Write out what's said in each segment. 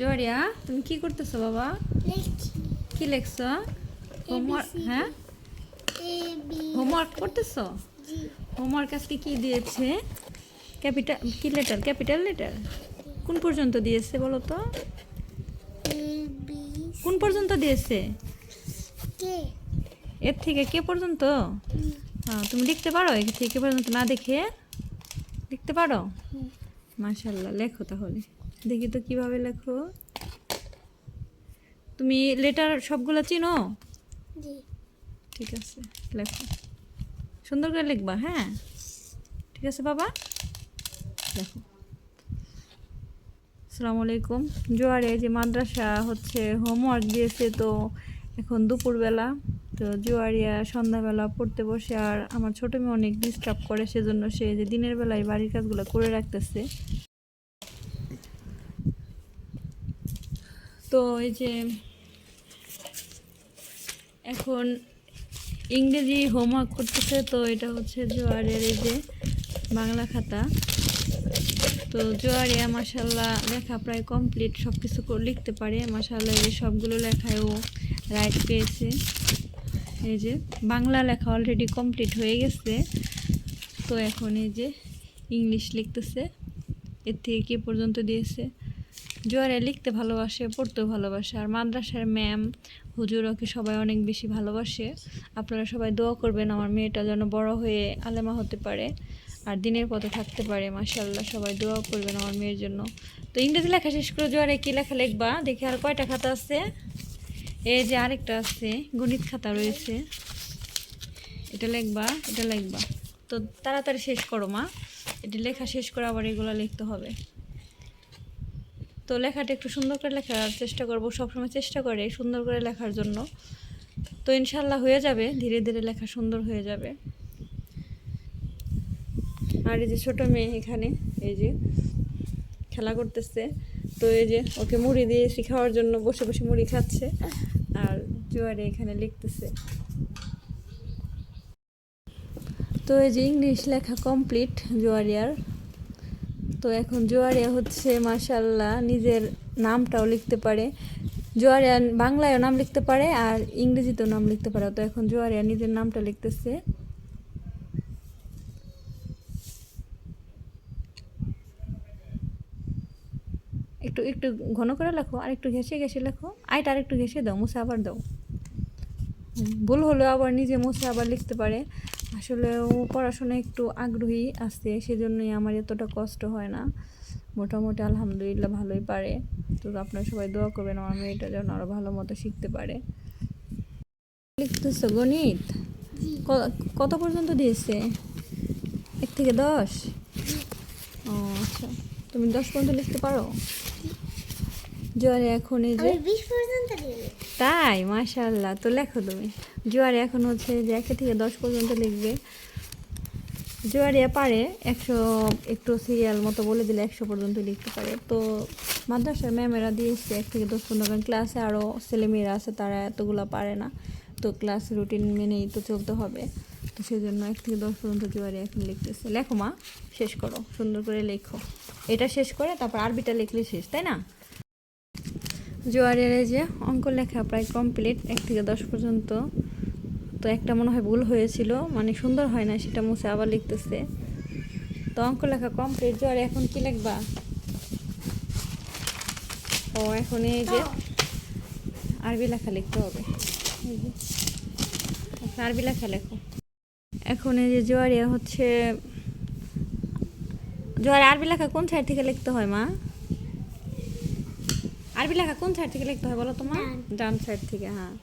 জরিয়া তুমি কি করতেছো বাবা? কি লেখছো? হোমওয়ার্ক হ্যাঁ? হোমওয়ার্ক করতেছো? হোমওয়ার্ক আজকে কি দিয়েছে? ক্যাপিটাল কি লেটার ক্যাপিটাল লেটার কোন পর্যন্ত দিয়েছে বলো তো? কোন পর্যন্ত দিয়েছে? এর থেকে কে পর্যন্ত? হ্যাঁ তুমি লিখতে পারো? এর থেকে কে পর্যন্ত না দেখে? লিখতে পারো? মাশাল্লাহ লেখো তাহলে। দেখি তো কীভাবে লেখো। তুমি লেটার সবগুলো চিনো? ঠিক আছে লেখো। সুন্দর করে লিখবা হ্যাঁ? ঠিক আছে বাবা? লেখো। আসসালামু আলাইকুম। জোয়ারে যে মাদ্রাসা হচ্ছে হোমওয়ার্ক দিয়েছে তো এখন দুপুরবেলা। তো জোয়ারিয়া সন্ধ্যাবেলা পড়তে বসে আর আমার ছোটো মেয়ে অনেক ডিস্টার্ব করে সেজন্য সে যে দিনের বেলায় বাড়ির কাজগুলো করে রাখতেছে। তো এই যে এখন ইংরেজি হোমওয়ার্ক করতেছে, তো এটা হচ্ছে জোয়ারের এই যে বাংলা খাতা। তো জোয়ারিয়া মাসাল্লাহ লেখা প্রায় কমপ্লিট সব কিছু লিখতে পারে। মাসাল্লাহ এই সবগুলো লেখায় ও রাইট পেয়েছে। এই যে বাংলা লেখা অলরেডি কমপ্লিট হয়ে গেছে। তো এখন এই যে ইংলিশ লিখতেছে। এর থেকে কি পর্যন্ত দিয়েছে? জোয়ারে লিখতে ভালোবাসে, পড়তেও ভালোবাসে। আর মাদ্রাসার ম্যাম, হুজুর ওকে সবাই অনেক বেশি ভালোবাসে। আপনারা সবাই দোয়া করবেন আমার মেয়েটা যেন বড় হয়ে আলেমা হতে পারে আর দিনের পথে থাকতে পারে। মাশাল্লাহ সবাই দোয়া করবেন আমার মেয়ের জন্য। তো ইংরেজি লেখা শেষ করে জোয়ারে কী লেখা লিখবা? দেখি আর কয়টা খাতা আছে? এই যে আরেকটা আছে, গণিত খাতা রয়েছে। এটা লিখবা এটা লিখবা। তো তাড়াতাড়ি শেষ করো মা। এটা লেখা শেষ করে আবার এগুলো লিখতে হবে। তো লেখাটা একটু সুন্দর করে লেখার চেষ্টা করব, সবসময় চেষ্টা করে সুন্দর করে লেখার জন্য। তো ইনশাল্লাহ হয়ে যাবে, ধীরে ধীরে লেখা সুন্দর হয়ে যাবে। আর এই যে ছোটো মেয়ে এখানে, এই যে খেলা করতেছে, তো এই যে ওকে মুড়ি দিয়েছি খাওয়ার জন্য বসে বসে মুড়ি খাচ্ছে, আর জোয়ারে এখানে লিখতেছে। তো এই যে ইংলিশ লেখা কমপ্লিট জোয়ারিয়ার। তো এখন জোয়ারিয়া হচ্ছে মাশাল্লাহ নিজের নামটাও লিখতে পারে। জোয়ারিয়া বাংলায়ও নাম লিখতে পারে আর ইংরেজিতেও নাম লিখতে পারে তো এখন জোয়ারিয়া নিজের নামটা লিখতেছে। একটু একটু ঘন করে লেখো, আর একটু ঘেসে ঘেসে লেখো। আইটা আর একটু ঘেসে দাও, মুছে আবার দাও। ভুল হলেও আবার নিজে মুছে আবার লিখতে পারে। আসলে ও পড়াশোনায় একটু আগ্রহী আছে সেজন্যই আমার এতটা কষ্ট হয় না। মোটামুটি আলহামদুলিল্লাহ ভালোই পারে। তো আপনারা সবাই দোয়া করবেন আমার মেয়েটা যেন আরও ভালো মতো শিখতে পারে। লিখতেছো গণিত? ক- কত পর্যন্ত দিয়েছে? এক থেকে দশ? ও আচ্ছা। তুমি দশ পর্যন্ত লিখতে পারো? জোয়ারে এখন এই যে তাই? মাশাল্লাহ তো লেখো তুমি। জোয়ারে এখন হচ্ছে যে একে থেকে দশ পর্যন্ত লিখবে। জোয়ারিয়া পারে একশো একটু সিরিয়াল মতো বলে দিলে একশো পর্যন্ত লিখতে পারে। তো মাদ্রাসার ম্যামেরা দিয়েছে এক থেকে দশ পর্যন্ত। কারণ ক্লাসে আরও ছেলেমেয়েরা আছে তারা এতগুলো পারে না। তো ক্লাস রুটিন মেনেই তো চলতে হবে। তো সেই জন্য এক থেকে দশ পর্যন্ত জোয়ারিয়া এখন লিখতেছে। লেখো মা শেষ করো। সুন্দর করে লেখো। এটা শেষ করে তারপর আরবিটা লিখলে শেষ তাই না? জোয়ারের যে অঙ্ক লেখা প্রায় কমপ্লিট এক থেকে দশ পর্যন্ত। তো একটা মনে হয় ভুল হয়েছিল মানে সুন্দর হয় না, সেটা মুছে আবার লিখতেছে। তো অঙ্ক লেখা কমপ্লিট জোয়ারে এখন কি লিখবা? ও, এখন এই যে আরবি লেখা লিখতে হবে। এখন আরবি লেখা লেখো। এখন এই যে জোয়ারিয়া হচ্ছে, জোয়ারে আরবি লেখা কোন সাইড থেকে লিখতে হয় মা? আরবি লেখা কোন সাইড থেকে লিখতে হয় বলো তোমার ডান। সাইড থেকে হ্যাঁ।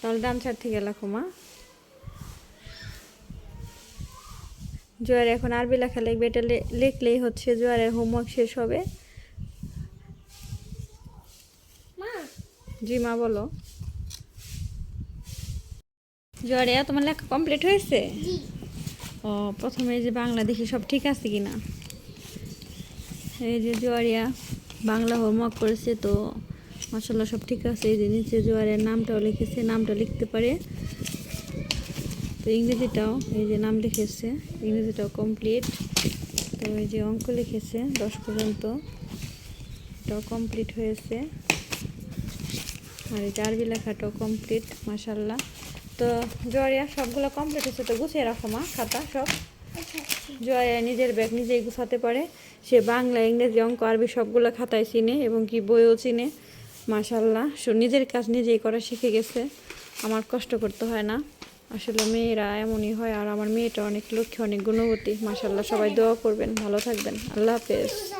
তাহলে ডান সাইড থেকে লেখো মা। জোয়ার এখন আরবি লেখা লিখবে এটা লিখলেই হচ্ছে জোয়ারের হোমওয়ার্ক শেষ হবে। জি মা বলো। জোয়ারে তোমার লেখা কমপ্লিট হয়েছে? ও প্রথমে এই যে বাংলা দেখি সব ঠিক আছে কি না এই যে জোয়ারিয়া। বাংলা হোমওয়ার্ক করেছে, তো মাসাল্লাহ সব ঠিক আছে। এই যে নিচে জোয়ারের নামটাও লিখেছে, নামটা লিখতে পারে। তো ইংরেজিটাও, এই যে নাম লিখেছে, ইংরেজিটাও কমপ্লিট তো এই যে অঙ্ক লিখেছে, দশ পর্যন্ত। ব্যাগটাও কমপ্লিট হয়েছে। আর এই যে আরবি লেখাটাও কমপ্লিট মাসাল্লাহ তো জয়ারিয়া সবগুলো কমপ্লিট হয়েছে, তো গুছিয়ে রাখো মা, খাতা সব। জয়া নিজের ব্যাগ নিজেই গুছাতে পারে। সে বাংলা, ইংরেজি, অঙ্ক, আরবি সবগুলো খাতায় চিনে এবং কি বইও চিনে। মাসাল্লাহ সে নিজের কাজ নিজেই করা শিখে গেছে। আমার কষ্ট করতে হয় না। আসলে মেয়েরা এমনই হয় আর আমার মেয়েটা অনেক লক্ষ্যে অনেক গুণবতী। মাসাল্লাহ সবাই দোয়া করবেন, ভালো থাকবেন। আল্লাহ হাফেজ।